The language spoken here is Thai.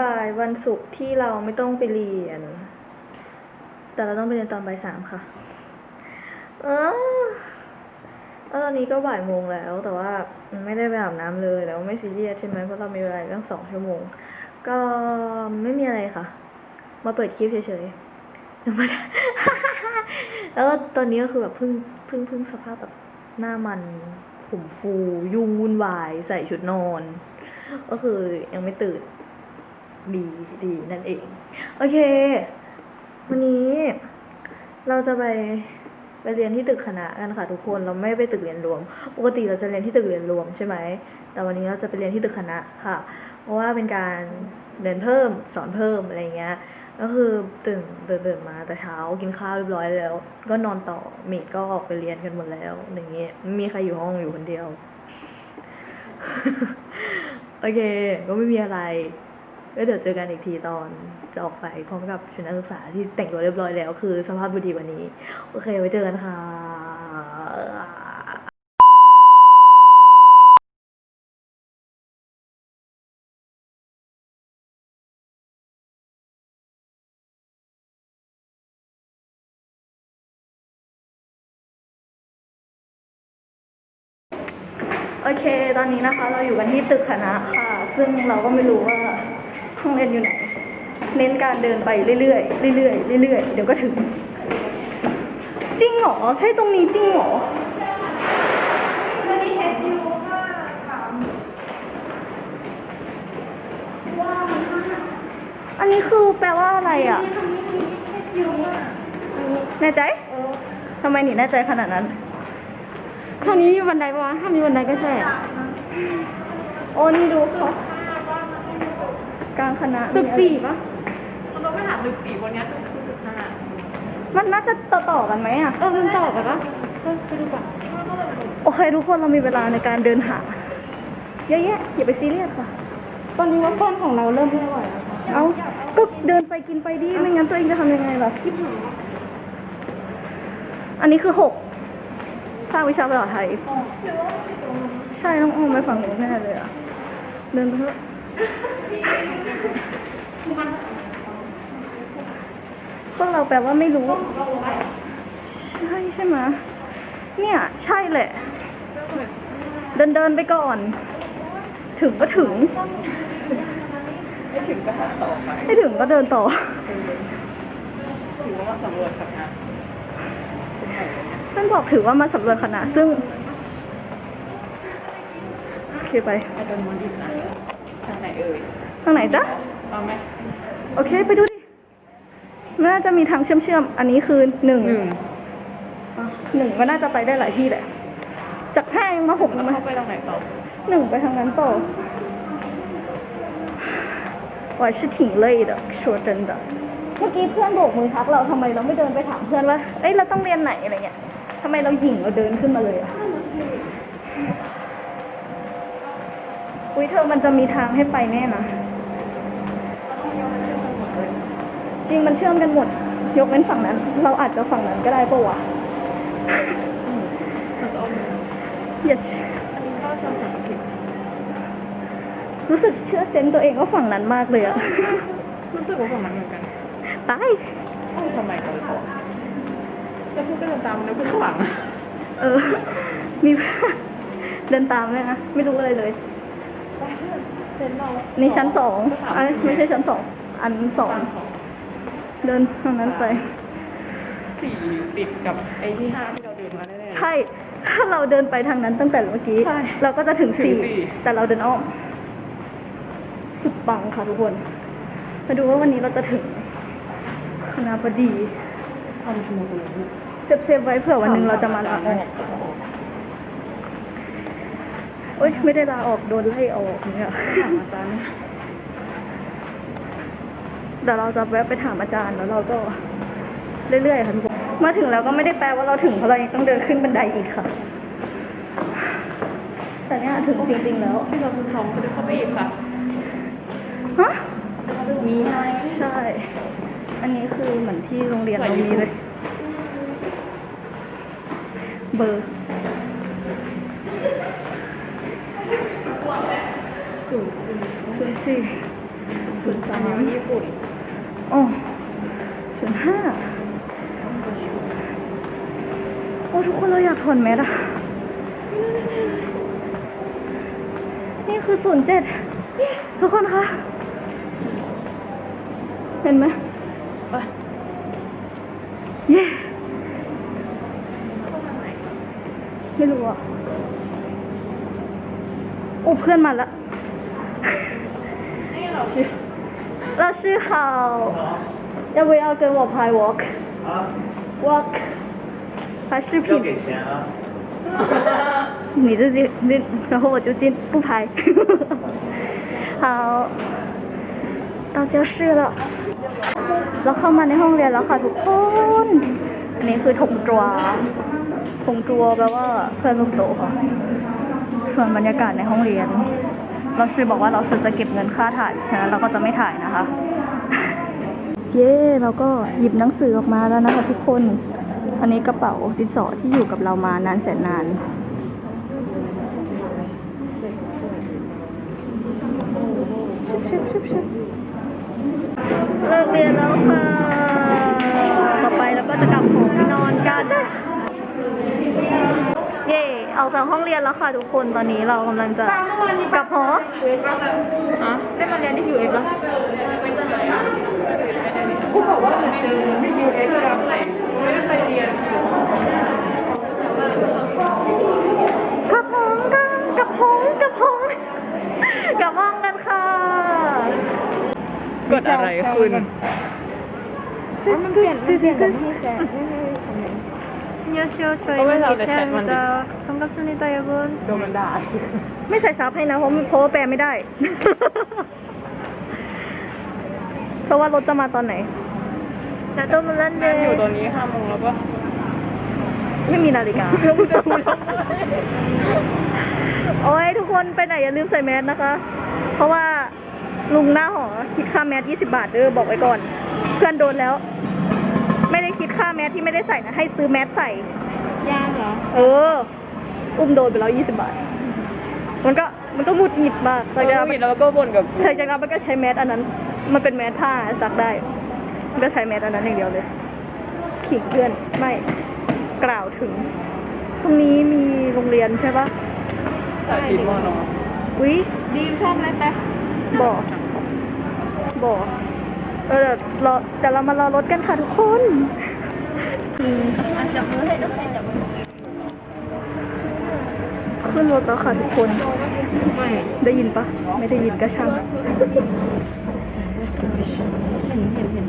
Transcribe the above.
บายวันศุกร์ที่เราไม่ต้องไปเรียน แต่เราต้องไปเรียนตอนบ่ายสามค่ะ เออแล้วตอนนี้ก็บ่ายโมงแล้ว แต่ว่าไม่ได้ไปอาบน้ำเลยแต่ว่าไม่ซีเรียสใช่ไหมเพราะเรามีเวลาอีกตั้งสองชั่วโมง ก็ไม่มีอะไรค่ะ มาเปิดคลิปเฉยๆม่ได้แล้วก็ตอนนี้ก็คือแบบเพิ่งเพิ่งเพิ่งสภาพแบบหน้ามันผมฟู ยุ่งวุ่นวาย ใส่ชุดนอน ก็คือยังไม่ตื่น ดีดีนั่นเอง โอเค วันนี้เราจะไปไปเรียนที่ตึกคณะกันค่ะทุกคนเราไม่ไปตึกเรียนรวม ปกติเราจะเรียนที่ตึกเรียนรวมใช่ไหมแต่วันนี้เราจะไปเรียนที่ตึกคณะค่ะ เพราะว่าเป็นการเรียนเพิ่มสอนเพิ่มอะไรเงี้ยก็คือตื่นตื่นตื่นมาแต่เช้ากินข้าวเรียบร้อยแล้ว ก็นอนต่อเมดก็ออกไปเรียนกันหมดแล้วอย่างเงี้ยไม่มีใครอยู่ห้องอยู่คนเดียว โอเค ก็ไม่มีอะไร แล้วเดี๋ยวเจอกันอีกทีตอนจะออกไปพร้อมกับชุดนักศึกษาที่แต่งตัวเรียบร้อยแล้ว คือสภาพดูดีวันนี้ โอเคไว้เจอกันค่ะโอเค ตอนนี้นะคะ เราอยู่กันที่ตึกคณะค่ะ ซึ่งเราก็ไม่รู้ว่า ห้องเรียนอยู่ไหน เน้นการเดินไปเรื่อยๆเรื่อยๆเรื่อยๆเดี๋ยวก็ถึง จริงเหรอ ใช่ตรงนี้จริงเหรอวันนี้เฮดยูห้าสามอันนี้คือแปลว่าอะไรอะนี่ตรงนี้ตรงนี้เฮดยูห้าอันนี้แน่ใจเออทำไมหนีแน่ใจขนาดนั้นทางนี้มีบันไดปะวะถ้ามีบันไดก็ใช่ โอ้นี่ดูเขา กลางคณะตึกสี่ปะมันต้องไปถามตึกสี่คนเนี้ยตึกคือตึกห้ามันน่าจะต่อต่อๆกันไหมอะ เออมันต่อกันปะเออไปดูก่อนโอเคทุกคนเรามีเวลาในการเดินหา เยอะแยะอย่าไปซีเรียสค่ะ ตอนนี้ว่าก้นของเราเริ่มไม่ไหวแล้วเอาก็เดินไปกินไปดิไม่งั้นตัวเองจะทำยังไงล่ะคิดหนูอันนี้คือหกภาควิชาภาษาไทย ใช่ต้องอ้อมไปฝั่งนู้นแน่เลยอะ เดินไปเถอะ พวกเราแปลว่าไม่รู้ ใช่ใช่ไหมเนี่ย ใช่แหละ เดินเดินไปก่อน ถึงก็ถึง ไม่ถึงก็ต่อไปไม่ถึงก็เดินต่อถือว่ามาสำรวจคณะท่านบอกถือว่ามาสำรวจคณะซึ่ง โอเคไป อาจจะมันอีกนะทางไหนเอ่ย ทางไหนจ๊ะ เอาไหม โอเค ไปดูดิมันน่าจะมีทางเชื่อมเชื่อมๆอันนี้คือหนึ่ง หนึ่ง อ่ะหนึ่งก็น่าจะไปได้หลายที่แหละ จากห้ายังมาหก แล้ แล้ว วไหม เข้าไปทางไหนต่อ หนึ่งไปทางนั้นต่อ我是挺累的说真的เมื่อกี้เพื่อนโบกมือทักเราทำไมเราไม่เดินไปถามเพื่อนว่า เอ้ยเราต้องเรียนไหนอะไรเงี้ยทำไมเราหยิ่งเราเดินขึ้นมาเลยอะ อุ้ยเธอมันจะมีทางให้ไปแน่นะจริงมันเชื่อมกันหมด ยกเว้นฝั่งนั้น เราอาจจะฝั่งนั้นก็ได้ปะวะมันจะเอามือ yes อันนี้เข้าชาสังกฤษรู้สึกเชื่อเซนส์ตัวเองว่าฝั่งนั้นมากเลยอะรู้สึกว่าฝั่งนั้นเหมือนกันตายเอ้าทำไมตรงต่อแล้วพูดก็เดินตามแล้วพูดข้างหลังเออ มีเพื่อนเดินตามเลยนะ ไม่รู้อะไรเลยไป เพื่อนเซ็นเรานี่ชั้นสองก็ถามอันไม่ใช่ชั้นสอง อันสองชั้นสองเดินทางนั้นไป สี่ติดกับไอ้ที่ห้าที่เราเดินมาแน่ๆ ใช่ ถ้าเราเดินไปทางนั้นตั้งแต่เมื่อกี้ ใช่เราก็จะถึงถึงสี่สี่ แต่เราเดินอ้อม สุดปังค่ะทุกคน มาดูว่าวันนี้เราจะถึงคณะบดี ทำทำไมตรงนี้เซฟเซฟไว้เผื่อวันหนึ่งเราจะมาลาออกโอ๊ยไม่ได้ลาออกโดนไล่ออกเนี่ยถามอาจารย์เดี๋ยวเราจะแวะไปถามอาจารย์แล้วเราก็เรื่อยๆค่ะทุกคนมาถึงแล้วก็ไม่ได้แปลว่าเราถึงเพราะเรายังต้องเดินขึ้นบันไดอีกค่ะ แต่เนี่ยถึงจริงๆแล้วที่เราคือสองคือเข้าไปอีกค่ะฮะมีไหมใช่ อันนี้คือเหมือนที่โรงเรียนเรามีเลย เบอร์ ศูนย์สี่ศูนย์สี่ศูนย์สามญี่ปุ่นโอ้ศูนย์ห้าโอ้ทุกคนเราอยากถอนแมสอะนี่คือศูนย์เจ็ดทุกคนคะ เห็นไหมไปเย้ไม่รู้อะ อ้เพื่อนมาละ นี่เราชื่อ 老师好，要不要跟我拍 walk 啊， walk 拍视要频？给钱啊！你自己进，然后我就进不拍。好，到教室了。เราเข้ามาในห้องเรียนแล้วค่ะทุกคน อันนี้คือถงจัวถงจัวแปลว่าเพื่อนลูกโตค่ะ ส่วนบรรยากาศในห้องเรียน เราชื่อบอกว่าเราชื่อจะเก็บเงินค่าถ่าย ฉะนั้นเราก็จะไม่ถ่ายนะคะ เย้เราก็หยิบหนังสือออกมาแล้วนะคะทุกคน อันนี้กระเป๋าดินสอที่อยู่กับเรามานานแสนนาน ชิบชิบชิบชิบเลิกเรียนแล้วค่ะ ต่อไปเราก็จะกลับหอไปนอนกัน เย่ ออกจากห้องเรียนแล้วค่ะทุกคนตอนนี้เรากำลังจะกลับหอฮะได้มาเรียนที่ UX แล้วกูบอกว่าเหมือนเจอที่ UX แล้วไหนไม่ได้ไปเรียนกลับห้องกันกลับห้องกลับห้องกลับห้องกันค่ะเกิดอะไรขึ้นมันเปลี่ยนมันเปลี่ยนแต่ไม่ให้แชร์ 안녕하세요. 어, 왜 나한테 챗만 저희입니다. 반갑습니다, 여러분. โดนมันด่า ไม่ใส่ซับให้นะ เพราะเพราะว่าแปลไม่ได้ เพราะว่ารถจะมาตอนไหนแต่ต้องมาเล่นเด งานอยู่ตอนนี้ห้าโมงแล้วปะ ไม่มีนาฬิกา แล้วมึงจะดูทำไม โอ้ยทุกคนไปไหนอย่าลืมใส่แมสนะคะ เพราะว่าลุงหน้าหอคิดค่าแมส20 บาทเด้อบอกไว้ก่อน เพื่อนโดนแล้ว ไม่ได้คิด ค่าแมสที่ไม่ได้ใส่นะให้ซื้อแมสใส่ ยากเหรอ เออ อุ้มโดนไปแล้ว20บาท มันก็มันก็หงุดหงิดมากหลังจากนั้นแล้วก็บ่นกับกูหลังจากนั้นมันก็ใช้แมสอันนั้น มันเป็นแมสผ้าซักได้ มันก็ใช้แมสอันนั้นอย่างเดียวเลยขิงเพื่อนไม่กล่าวถึง ตรงนี้มีโรงเรียนใช่ปะสายติดมอนออุ้ยดีมชอบอะไรไปบ่อบ่อเออเดี๋ยวรอเดี๋ยวเรามารอรถกันค่ะทุกคนอืม ขึ้นรถแล้วค่ะทุกคนได้ยินปะ ไม่ได้ยินก็ช่าง